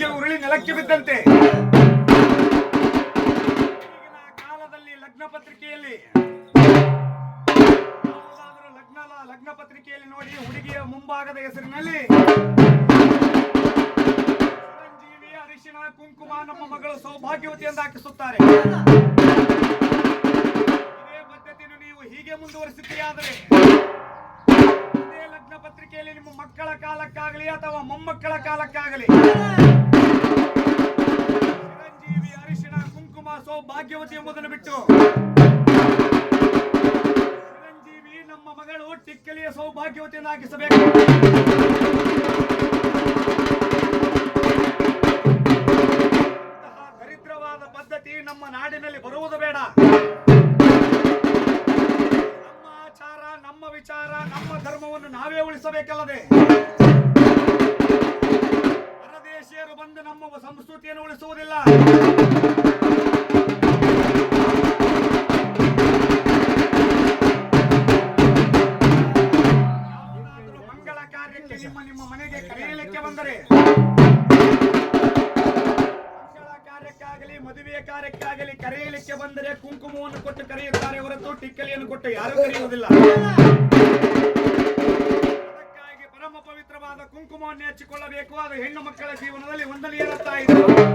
ನೆಲಕ್ಕೆ ಉರುಳಿ ನೆಲಕ್ಕೆ ಬಿದ್ದಂತೆ. ಕಾಲದಲ್ಲಿ ಲಗ್ನ ಪತ್ರಿಕೆಯಲ್ಲಿ. ಲಗ್ನ ಲಗ್ನ ಪತ್ರಿಕೆಯಲ್ಲಿ ನೋಡಿ ಹುಡುಗಿಯ ಮುಂಭಾಗದ ಹೆಸರಿನಲ್ಲಿ. ಚಿರಂಜೀವಿ ಅರಿಶಿಣ, ಕುಂಕುಮ ನಮ್ಮ ಮಗಳು ಸೌಭಾಗ್ಯವತಿ ಎಂದು ಹಾಕಿಸುತ್ತಾರೆ. ಇದೇ ಪದ್ಧತಿಯನ್ನು ನೀವು ಹೀಗೆ ಮುಂದುವರಿಸುತ್ತೀಯಾದರೆ ಅದೇ ಲಗ್ನ ಪತ್ರಿಕೆಯಲ್ಲಿ ನಿಮ್ಮ ಮಕ್ಕಳ ಕಾಲಕ್ಕಾಗಲಿ ಅಥವಾ ಮೊಮ್ಮಕ್ಕಳ ಕಾಲಕ್ಕಾಗಲಿ. ಸೌಭಾಗ್ಯವತಿ ಎಂಬುದನ್ನು ಬಿಟ್ಟು. ಚಿರಂಜೀವಿ ನಮ್ಮ ಮಗಳು ಟಿಕ್ಕಲಿಯ ಸೌಭಾಗ್ಯವತಿಯನ್ನು ಹಾಕಿಸಬೇಕು ದರಿದ್ರವಾದ ಪದ್ಧತಿ ನಮ್ಮ ನಾಡಿನಲ್ಲಿ ಬರುವುದು ಬೇಡ. ನಮ್ಮ ಆಚಾರ, ನಮ್ಮ ವಿಚಾರ, ನಮ್ಮ ಧರ್ಮವನ್ನು ನಾವೇ ಉಳಿಸಬೇಕಲ್ಲದೆ. ಸಂಸ್ಕೃತಿಯನ್ನು ಉಳಿಸುವುದಿಲ್ಲ. ಮಂಗಳ ಕಾರ್ಯಕ್ಕೆ ನಿಮ್ಮ ನಿಮ್ಮ ಮನೆಗೆ ಕರೆಯಲಿಕ್ಕೆ ಬಂದರೆ. ಕಾರ್ಯಕ್ಕಾಗಲಿ, ಮದುವೆಯ ಕಾರ್ಯಕ್ಕಾಗಲಿ ಕರೆಯಲಿಕ್ಕೆ ಬಂದರೆ ಕುಂಕುಮವನ್ನು ಕೊಟ್ಟು ಕರೆಯುತ್ತಾರೆ ಹೊರತು ಟಿಕ್ಕಲಿಯನ್ನು ಕೊಟ್ಟು ಯಾರೂ ಕರೆಯುವುದಿಲ್ಲ. ಕುಂಕುಮವನ್ನು ಹಚ್ಚಿಕೊಳ್ಳಬೇಕು. ಅದು ಹೆಣ್ಣು ಮಕ್ಕಳ ಜೀವನದಲ್ಲಿ ಒಂದಲಿಯರ ಇದೆ